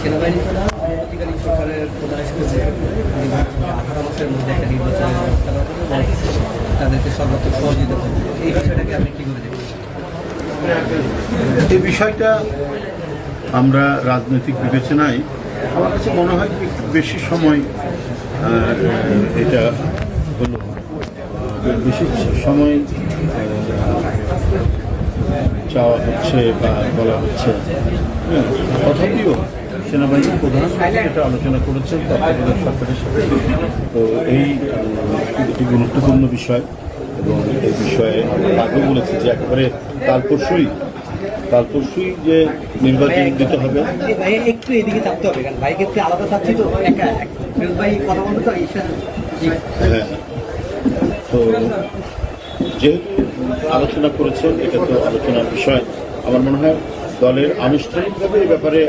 সেনাবাহিনী। তাদেরকে এই বিষয়টা আমরা রাজনৈতিক বিবেচনায় আমার কাছে মনে হয় একটু বেশি সময় এটা হলো বেশি সময় চাওয়া হচ্ছে বা বলা হচ্ছে। তথাপিও সেনাবাহিনীর প্রধান এটা আলোচনা করেছেন তত্ত্বাবধায়ক সরকারের সাথে। তো এই একটি গুরুত্বপূর্ণ বিষয় এবং এই বিষয়ে আগে বলেছি যে একেবারে কাল পরশুই কাল পরশুই যে নির্বাচন দিতে হবে। একটু এদিকে চাপতে হবে কারণ ভাই ক্ষেত্রে আলাদা চাচ্ছি তো একা ভাই কথা বলতে তো হ্যাঁ। তো যেহেতু আলোচনা করেছেন, এটা তো আলোচনার বিষয়। আমার মনে হয় দলের আনুষ্ঠানিকভাবে এই ব্যাপারে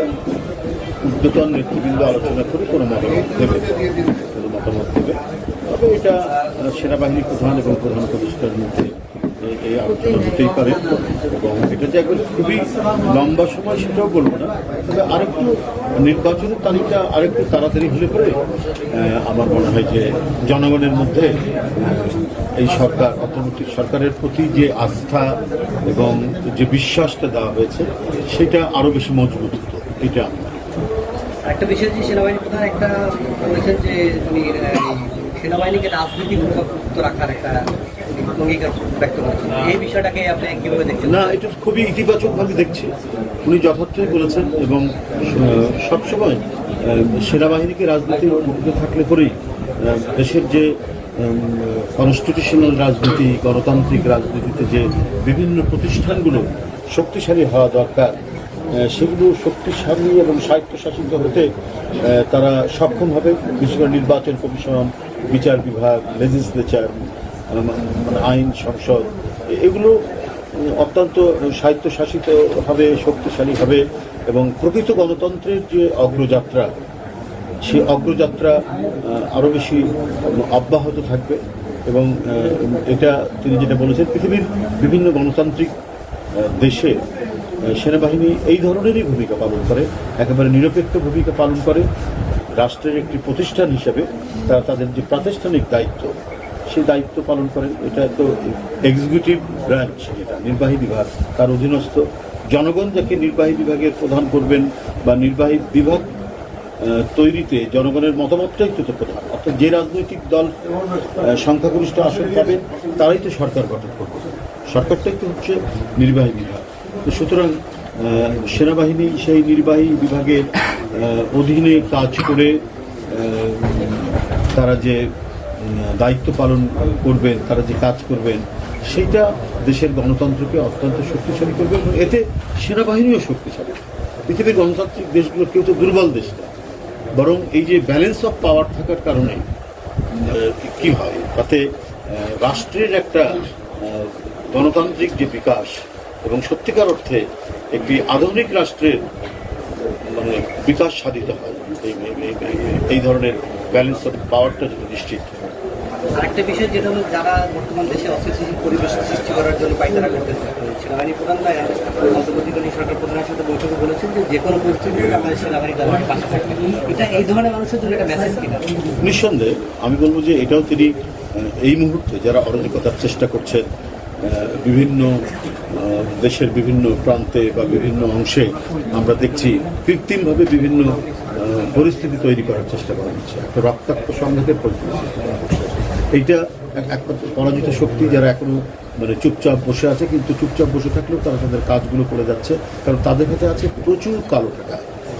উদ্যতন নেতৃবৃন্দ আলোচনা করে কোনো মতামত দেবে, কোনো মতামত দেবে। তবে এটা সেনাবাহিনী প্রধান এবং প্রধান উপদেষ্টার মধ্যে হতেই পারে। এবং এটা যে একবার খুবই লম্বা সময় সেটাও বলব না। তবে আরেকটু নির্বাচনের তারিখটা আরেকটু তাড়াতাড়ি হলে পরে আমার মনে হয় যে জনগণের মধ্যে এই সরকার, অর্থনৈতিক সরকারের প্রতি যে আস্থা এবং যে বিশ্বাসটা দেওয়া হয়েছে, সেটা আরও বেশি মজবুত হতো। এটা। একটা বিষয় যে সেনাবাহিনী প্রধান একটা বলেছেন যে উনি সেনাবাহিনীকে রাজনীতি মুক্ত রাখার একটা অঙ্গীকার ব্যক্ত করেছেন। এই বিষয়টাকে আপনি কীভাবে দেখছেন? না এটা খুবই ইতিবাচকভাবে দেখছি। উনি যথার্থই বলেছেন এবং সবসময় সেনাবাহিনীকে রাজনীতির ঊর্ধ্বে থাকলে পরেই দেশের যে কনস্টিটিউশনাল রাজনীতি গণতান্ত্রিক রাজনীতিতে যে বিভিন্ন প্রতিষ্ঠানগুলো শক্তিশালী হওয়া দরকার সেগুলো শক্তিশালী এবং স্বায়ত্তশাসিত হতে তারা সক্ষম হবে। বিশেষ করে নির্বাচন কমিশন বিচার বিভাগ লেজিসলেচার আইন সংসদ এগুলো অত্যন্ত স্বায়ত্তশাসিত হবে শক্তিশালী হবে এবং প্রকৃত গণতন্ত্রের যে অগ্রযাত্রা সেই অগ্রযাত্রা আরও বেশি অব্যাহত থাকবে এবং এটা তিনি যেটা বলেছেন, পৃথিবীর বিভিন্ন গণতান্ত্রিক দেশে সেনাবাহিনী এই ধরনেরই ভূমিকা পালন করে, একেবারে নিরপেক্ষ ভূমিকা পালন করে। রাষ্ট্রের একটি প্রতিষ্ঠান হিসেবে তারা তাদের যে প্রাতিষ্ঠানিক দায়িত্ব সেই দায়িত্ব পালন করেন এটা তো এক্সিকিউটিভ ব্রাঞ্চ যেটা নির্বাহী বিভাগ। তার অধীনস্থ জনগণ যাকে নির্বাহী বিভাগের প্রধান করবেন বা নির্বাহী বিভাগ তৈরিতে জনগণের মতামতটাই তো প্রধান। অর্থাৎ যে রাজনৈতিক দল সংখ্যাগরিষ্ঠ আসন পাবে, তারাই তো সরকার গঠন করবে। সরকারটাই তো হচ্ছে নির্বাহী বিভাগ। তো সুতরাং সেনাবাহিনী সেই নির্বাহী বিভাগের অধীনে কাজ করে তারা যে দায়িত্ব পালন করবেন তারা যে কাজ করবেন সেইটা দেশের গণতন্ত্রকে অত্যন্ত শক্তিশালী করবে এবং এতে সেনাবাহিনীও শক্তিশালী। পৃথিবীর গণতান্ত্রিক দেশগুলো কেউ তো দুর্বল দেশ না। বরং এই যে ব্যালেন্স অফ পাওয়ার থাকার কারণে কি হয়? তাতে রাষ্ট্রের একটা গণতান্ত্রিক যে বিকাশ এবং সত্যিকার অর্থে একটি আধুনিক রাষ্ট্রের মানে বিকাশ সাধিত হয়। এই ধরনের ব্যালেন্স অফ পাওয়ারটা যদি নিশ্চিত হয়। আরেকটা বিষয় যেটা হলো, যারা বর্তমান দেশে অস্থিতিশীল পরিবেশ সৃষ্টি করার জন্য পায়তারা করতেছে সেনাবাহিনী প্রধান বা অন্তর্বর্তীকালীন সরকার প্রধানের সাথে বৈঠকে বলেছেন যে যে কোনো পরিস্থিতিতে আমাদের সেনাবাহিনী পাশে থাকবে। এটা এই ধরনের মানুষের জন্য একটা মেসেজ কিনা নিঃসন্দেহে, আমি বলব যে এটাও তিনি এই মুহূর্তে যারা অরাজকতার চেষ্টা করছেন বিভিন্ন দেশের বিভিন্ন প্রান্তে বা বিভিন্ন অংশে আমরা দেখছি কৃত্রিমভাবে বিভিন্ন পরিস্থিতি তৈরি করার চেষ্টা করা হচ্ছে। একটা রক্তাক্ত সংঘাতের পরিস্থিতি। এইটা এক- একমাত্র পরাজিত শক্তি যারা এখনও মানে চুপচাপ বসে আছে, কিন্তু চুপচাপ বসে থাকলেও তারা তাদের কাজগুলো করে যাচ্ছে। কারণ তাদের কাছে আছে প্রচুর কালো টাকা।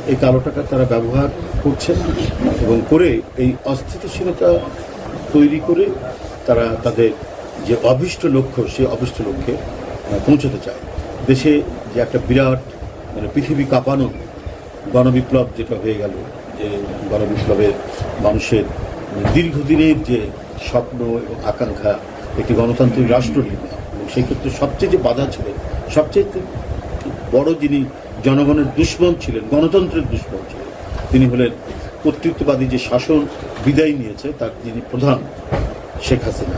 এই কালো টাকা তারা ব্যবহার করছেন এবং করে এই অস্থিতিশীলতা তৈরি করে তারা তাদের যে অভিষ্ট লক্ষ্য, সে অভিষ্ট লক্ষ্যে পৌঁছতে চায়। দেশে যে একটা বিরাট মানে পৃথিবী কাঁপানো গণবিপ্লব যেটা হয়ে গেল, যে গণবিপ্লবের মানুষের দীর্ঘদিনের যে স্বপ্ন এবং আকাঙ্ক্ষা একটি গণতান্ত্রিক রাষ্ট্র নির্মাণ, এবং সেই ক্ষেত্রে সবচেয়ে যে বাধা ছিলেন, সবচেয়ে বড় যিনি জনগণের দুশ্মন ছিলেন, গণতন্ত্রের দুশ্মন ছিলেন, তিনি হলেন কর্তৃত্ববাদী যে শাসন বিদায় নিয়েছে, তার যিনি প্রধান, শেখ হাসিনা।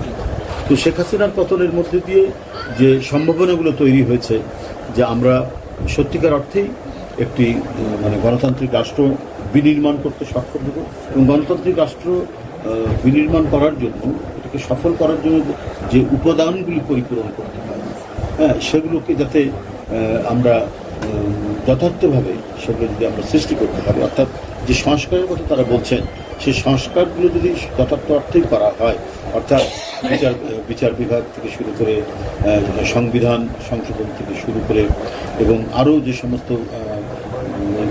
তো শেখ হাসিনার পতনের মধ্যে দিয়ে যে সম্ভাবনাগুলো তৈরি হয়েছে, যে আমরা সত্যিকার অর্থেই একটি মানে গণতান্ত্রিক রাষ্ট্র বিনির্মাণ করতে সক্ষম দেব এবং গণতান্ত্রিক রাষ্ট্র বিনির্মাণ করার জন্য, এটাকে সফল করার জন্য যে উপাদানগুলি পরিপূরণ করতে হয় হ্যাঁ সেগুলোকে যাতে আমরা যথার্থভাবে সেগুলো যদি আমরা সৃষ্টি করতে পারি, অর্থাৎ যে সংস্কারের কথা তারা বলছেন সেই সংস্কারগুলো যদি যথার্থ অর্থেই করা হয়, অর্থাৎ বিচার বিচার বিভাগ থেকে শুরু করে সংবিধান সংশোধন থেকে শুরু করে এবং আরও যে সমস্ত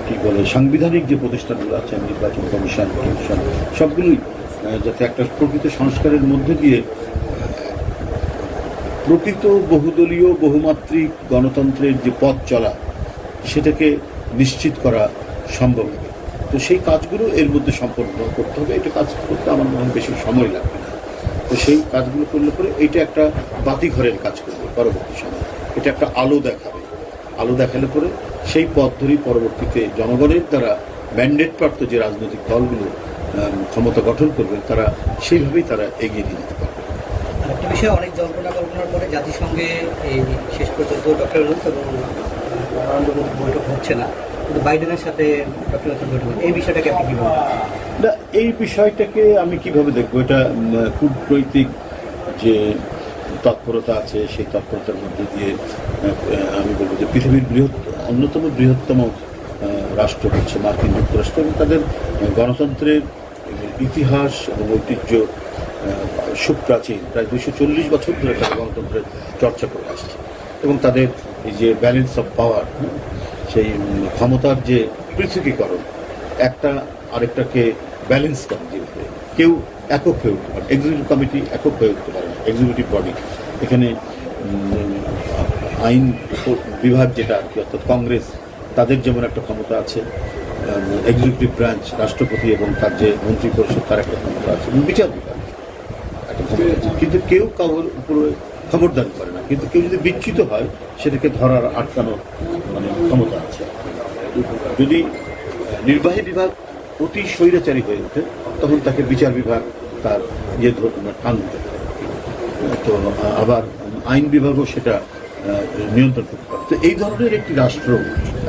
কি বলে, সাংবিধানিক যে প্রতিষ্ঠানগুলো আছে, নির্বাচন কমিশন কমিশন, সবগুলোই যাতে একটা প্রকৃত সংস্কারের মধ্যে দিয়ে প্রকৃত বহুদলীয়, বহুমাত্রিক গণতন্ত্রের যে পথ চলা, সেটাকে নিশ্চিত করা সম্ভব হবে। তো সেই কাজগুলো এর মধ্যে সম্পন্ন করতে হবে। এটা কাজ করতে আমার মনে বেশি সময় লাগবে। তো সেই কাজগুলো করলে পরে এটা একটা বাতিঘরের কাজ করবে পরবর্তী সময়। এটা একটা আলো দেখাবে। আলো দেখালে পরে সেই পথ ধরেই পরবর্তীতে জনগণের দ্বারা ম্যান্ডেট প্রাপ্ত যে রাজনৈতিক দলগুলো ক্ষমতা গঠন করবে, তারা সেইভাবেই তারা এগিয়ে নিয়ে যেতে পারবে। একটা বিষয়ে, অনেক জল্পনা কল্পনার পরে জাতিসংঘে এই শেষ পর্যন্ত ডক্টর রুথ এবং বৈঠক হচ্ছে না। বাইডেনের সাথে। এই বিষয়টাকে আপনি না, এই বিষয়টাকে আমি কীভাবে দেখব? এটা কূটনৈতিক যে তৎপরতা আছে, সেই তৎপরতার মধ্যে দিয়ে আমি বলব যে পৃথিবীর বৃহৎ, অন্যতম বৃহত্তম রাষ্ট্র হচ্ছে মার্কিন যুক্তরাষ্ট্র এবং তাদের গণতন্ত্রের ইতিহাস এবং ঐতিহ্য সুপ্রাচীন। প্রায় দুশো চল্লিশ বছর ধরে তারা গণতন্ত্রের চর্চা করে আসছে। এবং তাদের এই যে ব্যালেন্স অফ পাওয়ার সেই ক্ষমতার যে পৃথকীকরণ, একটা আরেকটাকে ব্যালেন্স করে যেভাবে কেউ একক হয়ে উঠতে পারে এক্সিকিউটিভ কমিটি একক হয়ে উঠতে পারে এক্সিকিউটিভ বডি এখানে আইন বিভাগ যেটা আর কি অর্থাৎ কংগ্রেস, তাদের যেমন একটা ক্ষমতা আছে এক্সিকিউটিভ ব্রাঞ্চ রাষ্ট্রপতি এবং তার যে মন্ত্রী পরিষদ তার একটা ক্ষমতা আছে, এবং বিচার বিভাগ একটা ক্ষমতা আছে। কিন্তু কেউ কারোর উপরে খবরদারি করে না। কিন্তু কেউ যদি বিচ্যুত হয়, সেটাকে ধরার আটকানোর মানে ক্ষমতা আছে। যদি নির্বাহী বিভাগ অতি স্বৈরাচারী হয়ে ওঠে, তখন তাকে বিচার বিভাগ তার ইয়ে টান দিতে তো, আবার আইন বিভাগও সেটা নিয়ন্ত্রণ করতে পারে। তো এই ধরনের একটি রাষ্ট্র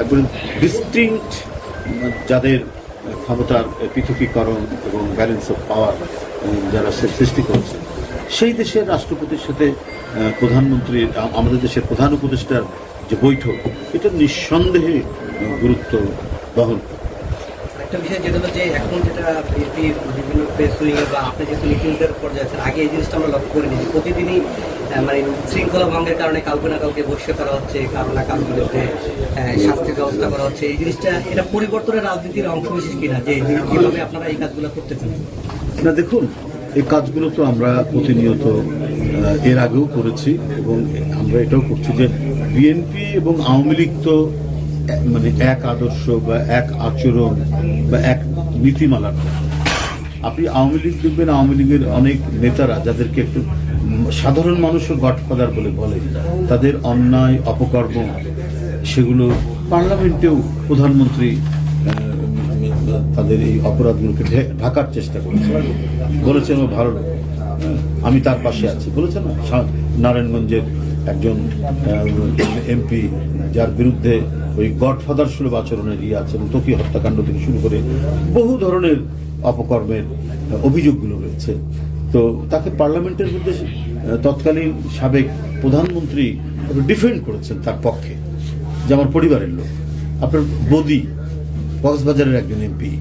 একবারে ডিস্টিংক্ট যাদের ক্ষমতার পৃথকীকরণ এবং ব্যালেন্স অফ পাওয়ার যারা সৃষ্টি করেছে সেই দেশের রাষ্ট্রপতির সাথে প্রধানমন্ত্রীর আমাদের দেশের প্রধান উপদেষ্টার যে বৈঠক এটা নিঃসন্দেহে গুরুত্ব বহন করে। একটা বিষয় যেটা হলো যে এখন যেটা বিএনপি বিভিন্ন প্রেস উইংয়ে বা আপনি যেহেতু নীতিনির্ধারক পর্যায়ে আছেন আগে এই জিনিসটা আমরা লক্ষ্য করিনি প্রতিদিনই মানে শৃঙ্খলা ভঙ্গের কারণে কাউকে না কাউকে বহিষ্কার করা হচ্ছে কারও না কারোর বিরুদ্ধে শাস্তির ব্যবস্থা করা হচ্ছে। এই জিনিসটা এটা পরিবর্তনের রাজনীতির অংশ বিশেষ কিনা? যে কীভাবে আপনারা এই কাজগুলো করতেছেন? না দেখুন এই কাজগুলো তো আমরা প্রতিনিয়ত এর আগেও করেছি এবং আমরা এটাও করছি যে বিএনপি এবং আওয়ামী লীগ তো মানে এক আদর্শ বা এক আচরণ বা এক নীতিমালার আপনি আওয়ামী লীগ দেখবেন, আওয়ামী লীগের অনেক নেতারা যাদেরকে একটু সাধারণ মানুষের গডফাদার বলে বলে, তাদের অন্যায়, অপকর্ম, সেগুলো পার্লামেন্টেও প্রধানমন্ত্রী তাদের এই অপরাধগুলোকে ঢাকার চেষ্টা করেছে। বলেছেন ভালো লোক। আমি তার পাশে আছি। বলেছেন নারায়ণগঞ্জের একজন এমপি, যার বিরুদ্ধে ওই গডফাদার সুলভ আচরণের ইয়ে আছে তকি হত্যাকাণ্ড থেকে শুরু করে বহু ধরনের অপকর্মের অভিযোগগুলো রয়েছে। তো তাকে পার্লামেন্টের মধ্যে তৎকালীন সাবেক প্রধানমন্ত্রী ডিফেন্ড করেছেন তার পক্ষে, যে আমার পরিবারের লোক। আপনার বদি কক্সবাজারের একজন এমপি,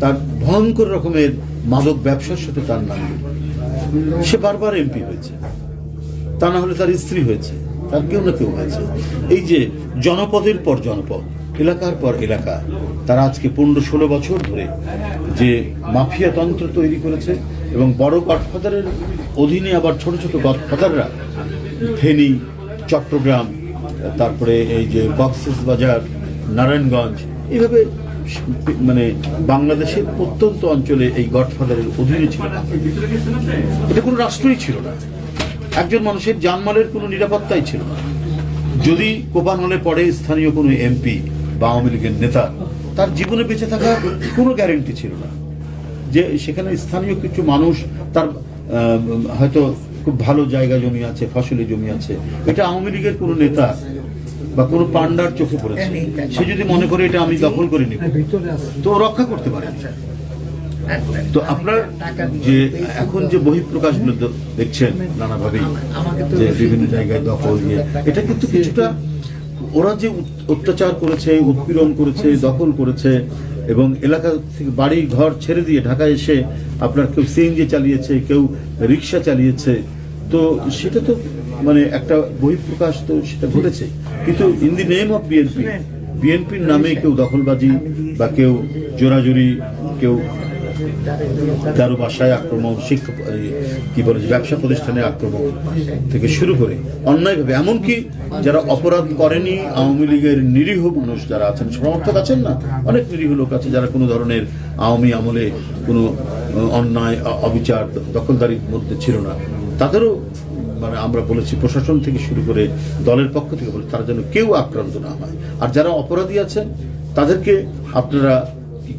তার ভয়ঙ্কর রকমের মাদক ব্যবসার সাথে তার নাম সে বারবার এমপি হয়েছে। তা না হলে তার স্ত্রী হয়েছে, তার কেউ না কেউ হয়েছে। এই যে জনপদের পর জনপদ, এলাকার পর এলাকা, তারা আজকে পনেরো ষোলো বছর ধরে যে মাফিয়া তন্ত্র তৈরি করেছে এবং বড় গডফাদারের অধীনে আবার ছোট ছোট গডফাদাররা ফেনী, চট্টগ্রাম, তারপরে এই যে কক্সেস বাজার, নারায়ণগঞ্জ, এইভাবে মানে বাংলাদেশের প্রত্যন্ত অঞ্চলে এই গডফাদারের অধীনে ছিল এটা কোনো রাষ্ট্রই ছিল না। একজন মানুষের জানমালের কোনো নিরাপত্তাই ছিল না। যদি কোপান হলে পড়ে স্থানীয় কোনো এমপি বা আওয়ামী লীগের নেতা, তার জীবনে বেঁচে থাকার কোনো গ্যারেন্টি ছিল না। যে সেখানে স্থানীয় কিছু মানুষ, তার হয়তো খুব ভালো জায়গা জমি আছে ফসলি জমি আছে। এটা আওয়ামী লীগের কোনো নেতা বা কোনো পান্ডার চোখে পড়েছে। সে যদি মনে করে এটা আমি দখল করে নিব তো রক্ষা করতে পারে। তো আপনার যে এখন যে বহিঃপ্রকাশগুলো দেখছেন নানাভাবেই যে বিভিন্ন জায়গায় দখল দিয়ে এটা কিন্তু কিছুটা ওরা যে অত্যাচার করেছে উৎপীড়ন করেছে দখল করেছে এবং এলাকা থেকে বাড়ি ঘর ছেড়ে দিয়ে ঢাকায় এসে আপনার কেউ সিএনজি চালিয়েছে কেউ রিক্সা চালিয়েছে তো সেটা তো মানে একটা বহিঃপ্রকাশ তো সেটা ঘটেছে। কিন্তু in the name of BNP বিএনপির নামে কেউ দখলবাজি বা কেউ জোরাজুরি কেউ কারও বাসায় আক্রমণ শিক্ষক এই, কি বলে ব্যবসা প্রতিষ্ঠানে আক্রমণ থেকে শুরু করে অন্যায়ভাবে। এমনকি যারা অপরাধ করেনি আওয়ামী লীগের নিরীহ মানুষ যারা আছেন সমর্থক আছেন না অনেক নিরীহ লোক আছে যারা কোনো ধরনের আওয়ামী আমলে কোনো অন্যায় অবিচার দখলদারির মধ্যে ছিল না। তাদেরও মানে আমরা বলেছি, প্রশাসন থেকে শুরু করে দলের পক্ষ থেকে বলে তারা যেন কেউ আক্রান্ত না হয়। আর যারা অপরাধী আছেন, তাদেরকে আপনারা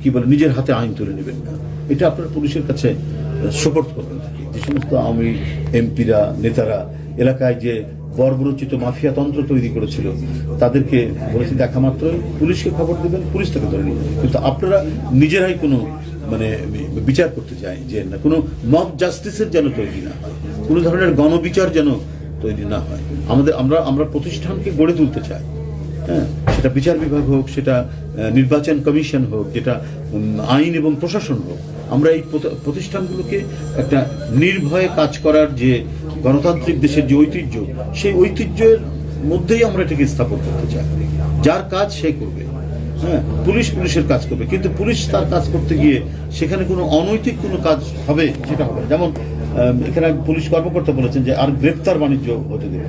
কি- বলে, নিজের হাতে আইন তুলে নেবেন না। এটা আপনারা পুলিশের কাছে সোপর্দ করবেন যে সমস্ত আওয়ামী এমপিরা, নেতারা এলাকায় যে বর্বরচিত মাফিয়া তন্ত্র তৈরি করেছিল, তাদেরকে বলেছি, দেখা মাত্রই পুলিশকে খবর দেবেন, পুলিশ তাকে ধরে নিয়ে কিন্তু আপনারা নিজেরাই কোনো মানে বিচার করতে চাই যে না, কোনো মব জাস্টিসের যেন তৈরি না হয়। কোনো ধরনের গণবিচার যেন তৈরি না হয়। আমাদের, আমরা আমরা প্রতিষ্ঠানকে গড়ে তুলতে চাই। হ্যাঁ সেটা বিচার বিভাগ হোক, সেটা নির্বাচন কমিশন হোক, যেটা আইন এবং প্রশাসন হোক, আমরা এই প্রতিষ্ঠানগুলোকে একটা নির্ভয়ে কাজ করার যে গণতান্ত্রিক দেশের যে ঐতিহ্য, সেই ঐতিহ্যের মধ্যেই আমরা এটাকে স্থাপন করতে চাই। যার কাজ সে করবে। হ্যাঁ পুলিশ পুলিশের কাজ করবে। কিন্তু পুলিশ তার কাজ করতে গিয়ে সেখানে কোনো অনৈতিক কোনো কাজ হবে, সেটা হবে যেমন এখানে পুলিশ কর্মকর্তা বলেছেন যে আর গ্রেপ্তার বাণিজ্য হতে দেবে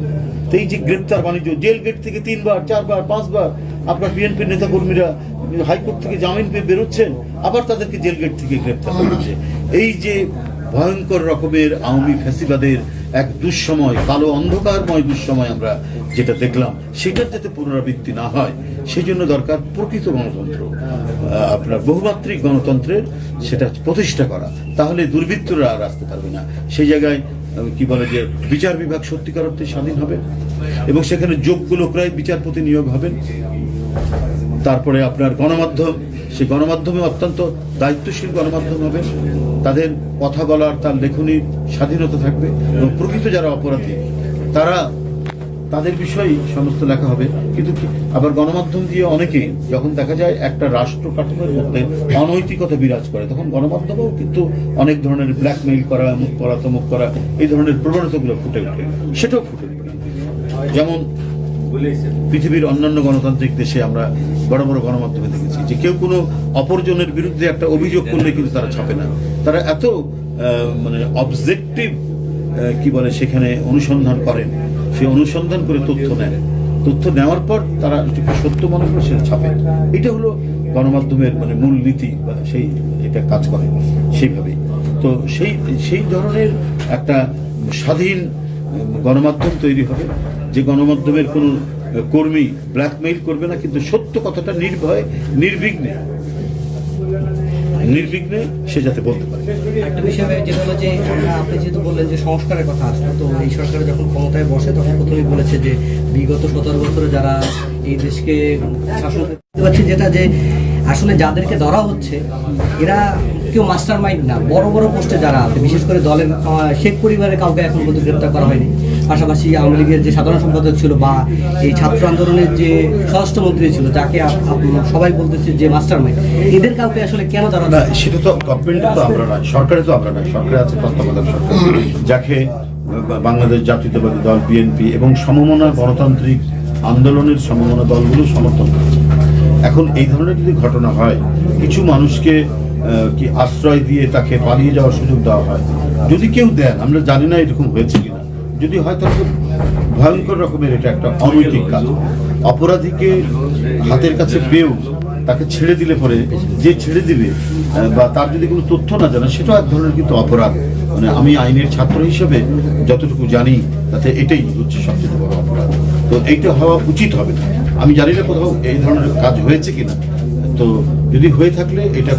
তো এই যে গ্রেপ্তার বাণিজ্য, জেল গেট থেকে তিনবার, চারবার, পাঁচবার আপনার বিএনপির নেতাকর্মীরা হাইকোর্ট থেকে জামিন পেয়ে বেরোচ্ছেন, আবার তাদেরকে জেল গেট থেকে গ্রেপ্তার করছে এই যে ভয়ঙ্কর রকমের আওয়ামী ফ্যাসিবাদের এক দুঃসময়, কালো অন্ধকারময় দুঃসময় আমরা যেটা দেখলাম, সেটার যাতে পুনরাবৃত্তি না হয় সেই জন্য দরকার প্রকৃত গণতন্ত্র। আপনার বহুমাত্রিক গণতন্ত্রের সেটা প্রতিষ্ঠা করা। তাহলে দুর্বৃত্তরা আর আসতে পারবে না। সেই জায়গায় কি বলে যে বিচার বিভাগ সত্যিকার অর্থে স্বাধীন হবে, এবং সেখানে যোগ্য লোকরাই বিচারপতি নিয়োগ হবেন। তারপরে আপনার গণমাধ্যম, সেই গণমাধ্যমে অত্যন্ত দায়িত্বশীল গণমাধ্যম হবে তাদের কথা বলার, তার লেখনীর স্বাধীনতা থাকবে এবং প্রকৃত যারা অপরাধী, তারা তাদের বিষয়ে সমস্ত লেখা হবে। কিন্তু আবার গণমাধ্যম দিয়ে অনেকেই যখন দেখা যায় একটা রাষ্ট্র কাঠামোর মধ্যে অনৈতিকতা বিরাজ করে, তখন গণমাধ্যমেও কিন্তু অনেক ধরনের ব্ল্যাকমেইল করা, মুখ করা তমুক করা, এই ধরনের প্রবণতাগুলো ফুটে ওঠে। সেটাও ফুটে যেমন পৃথিবীর অন্যান্য গণতান্ত্রিক দেশে আমরা বড় বড় গণমাধ্যমে দেখেছি যে কেউ কোনো অপরজনের বিরুদ্ধে একটা অভিযোগ করলে কিন্তু তারা ছাপে না। তারা এত মানে অবজেক্টিভ কি বলে সেখানে অনুসন্ধান করেন। সেই অনুসন্ধান করে তথ্য নেন। তথ্য নেওয়ার পর তারা সত্য মনে করে সেটা ছাপে। এটা হলো গণমাধ্যমের মানে মূল নীতি বা সেই এটা কাজ করে সেইভাবেই। তো সেই সেই ধরনের একটা স্বাধীন গণমাধ্যম তৈরি হবে। যে গণমাধ্যমের কোনো কর্মী ব্ল্যাকমেইল করবে না, কিন্তু সত্য কথাটা নির্ভয়ে, নির্বিঘ্নে নির্বিঘ্নে সে যাতে বলতে পারে। একটা বিষয় যেটা হলো যে আপনি যেহেতু বললেন যে সংস্কারের কথা আসলো, তো এই সরকার যখন ক্ষমতায় বসে, তখন প্রথমেই বলেছে যে, বিগত সতেরো বছরে যারা এই দেশকে শাসন করতে পারছে, যেটা যে আসলে যাদেরকে ধরা হচ্ছে, এরা কেউ মাস্টার মাইন্ড না, বড় বড় পোস্টে যারা আছে, বিশেষ করে দলের শেখ পরিবারের কাউকে এখন পর্যন্ত গ্রেপ্তার করা হয়নি। পাশাপাশি আওয়ামী লীগের যে সাধারণ সম্পাদক ছিল বা এই ছাত্র আন্দোলনের যে স্বরাষ্ট্রমন্ত্রী ছিল, যাকে সবাই বলতেছে যে মাস্টার মাইন্ড এদের কাউকে আসলে কেন তারা না, সেটা তো গভর্নমেন্টে তো আমরা নাই সরকারে তো আমরা নাই সরকারে আছে তত্ত্বাবধায়ক সরকার। যাকে বাংলাদেশ জাতীয়তাবাদী দল বিএনপি এবং সমমনা গণতান্ত্রিক আন্দোলনের সমমনা দলগুলো সমর্থন করেছে এখন এই ধরনের যদি ঘটনা হয়, কিছু মানুষকে কি আশ্রয় দিয়ে তাকে পালিয়ে যাওয়ার সুযোগ দেওয়া হয়। যদি কেউ দেন, আমরা জানি না এরকম হয়েছে কিনা। যদি হয়, তাহলে ভয়ঙ্কর রকমের এটা একটা অনৈতিক কাজ। অপরাধীকে হাতের কাছে পেয়েও তাকে ছেড়ে দিলে পরে যে ছেড়ে দিবে বা তার যদি কোনো তথ্য না জানে, সেটাও এক ধরনের কিন্তু অপরাধ। মানে আমি আইনের ছাত্র হিসেবে যতটুকু জানি, তাতে এটাই হচ্ছে সবচেয়ে বড় অপরাধ। তো এইটা হওয়া উচিত হবে আমি জানি না কোথাও এই ধরনের কাজ হয়েছে কিনা। তো যদি হয়ে থাকলে এটা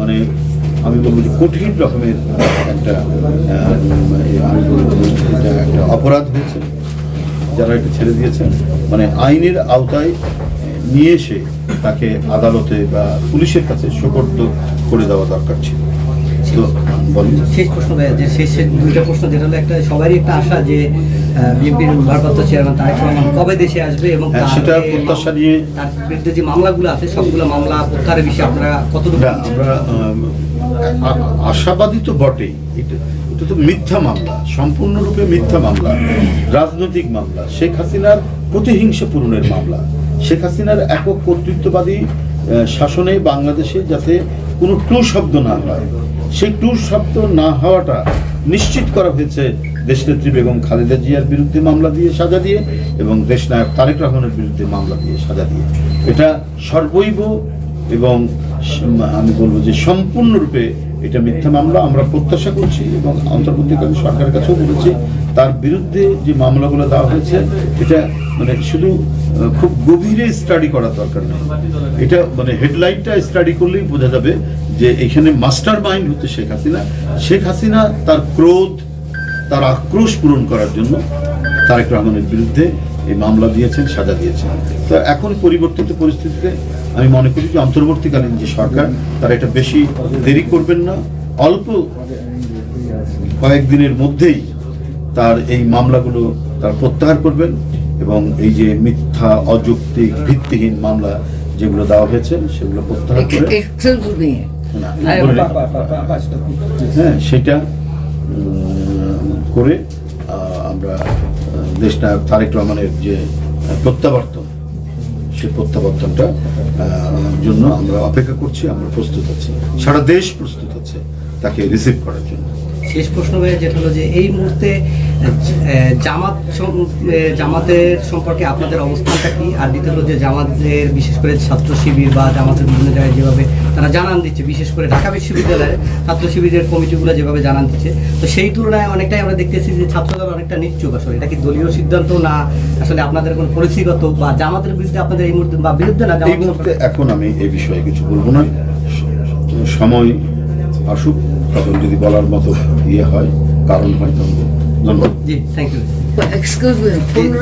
মানে আমি বলব যে কঠিন রকমের একটা আমি বলব এটা একটা অপরাধ হয়েছে। যারা এটা ছেড়ে দিয়েছেন মানে আইনের আওতায় নিয়ে এসে তাকে আদালতে বা পুলিশের কাছে সোপর্দ করে দেওয়া দরকার ছিল। শেষ প্রশ্ন যে শেষ শেষ দুইটা প্রশ্ন যেটা হলো একটা সবারই একটা আশা যে বিএনপির ভারপ্রাপ্ত চেয়ারম্যান তারেক রহমান কবে দেশে আসবে এবং হ্যাঁ, সেটা প্রত্যাশা নিয়ে তার বিরুদ্ধে যে মামলাগুলো আছে সবগুলো মামলা প্রত্যাহারের বিষয়ে আপনারা কতটুকু আমরা আশাবাদী তো বটেই। এটা এটা তো মিথ্যা মামলা সম্পূর্ণরূপে মিথ্যা মামলা রাজনৈতিক মামলা। শেখ হাসিনার প্রতিহিংসা পূরণের মামলা। শেখ হাসিনার একক কর্তৃত্ববাদী শাসনে বাংলাদেশে যাতে কোনো টু শব্দ না হয়। সেই টু শব্দ না হওয়াটা নিশ্চিত করা হয়েছে দেশনেত্রী বেগম খালেদা জিয়ার বিরুদ্ধে মামলা দিয়ে সাজা দিয়ে এবং দেশনায়ক তারেক রহমানের বিরুদ্ধে মামলা দিয়ে সাজা দিয়ে। এটা সর্বৈব এবং আমি বলব যে সম্পূর্ণরূপে এটা মিথ্যা মামলা। আমরা প্রত্যাশা করছি এবং অন্তর্বর্তীকালীন সরকারের কাছেও বলেছি, তার বিরুদ্ধে যে মামলাগুলো দেওয়া হয়েছে, এটা মানে শুধু খুব গভীরে স্টাডি করা দরকার নেই। এটা মানে হেডলাইনটা স্টাডি করলেই বোঝা যাবে যে এখানে মাস্টার মাইন্ড হচ্ছে শেখ হাসিনা। শেখ হাসিনা তার ক্রোধ তার আক্রোশ পূরণ করার জন্য তারেক রহমানের বিরুদ্ধে এই মামলা দিয়েছেন সাজা দিয়েছেন। তো এখন পরিবর্তিত পরিস্থিতিতে আমি মনে করি যে অন্তর্বর্তীকালীন যে সরকার তারা এটা বেশি দেরি করবেন না। অল্প কয়েকদিনের মধ্যেই তার এই মামলাগুলো তার প্রত্যাহার করবেন এবং এই যে মিথ্যা অযৌক্তিক ভিত্তিহীন মামলা যেগুলো দেওয়া হয়েছে সেগুলো প্রত্যাহার করে হ্যাঁ সেটা করে আমরা দেশটা তারেক রহমানের যে প্রত্যাবর্তন সেই প্রত্যাবর্তনটা জন্য আমরা অপেক্ষা করছি আমরা প্রস্তুত আছি। সারা দেশ প্রস্তুত আছে তাকে রিসিভ করার জন্য। শেষ প্রশ্ন ভাইয়া যেটা হলো যে এই মুহূর্তে জামাত জামাতের সম্পর্কে আপনাদের অবস্থানটা কি আর দ্বিতীয় হলো যে জামাতের বিশেষ করে ছাত্র শিবির বা জামাতের বিভিন্ন জায়গায় যেভাবে তারা জানান দিচ্ছে বিশেষ করে ঢাকা বিশ্ববিদ্যালয়ে ছাত্র শিবিরের কমিটিগুলো যেভাবে জানান দিচ্ছে তো সেই তুলনায় অনেকটাই আমরা দেখতেছি যে ছাত্রদল অনেকটা নিচ্ছুক আসলে এটা কি দলীয় সিদ্ধান্ত না আসলে আপনাদের কোনো পলিসিগত বা জামাতের বিরুদ্ধে আপনাদের এই মুহূর্তে বা বিরুদ্ধে না এই মুহূর্তে এখন আমি এই বিষয়ে কিছু বলব না সময় আসুক তখন যদি বলার মতো ইয়ে হয় কারণ হয় তখন। ধন্যবাদ জি থ্যাংক ইউ Excuse me.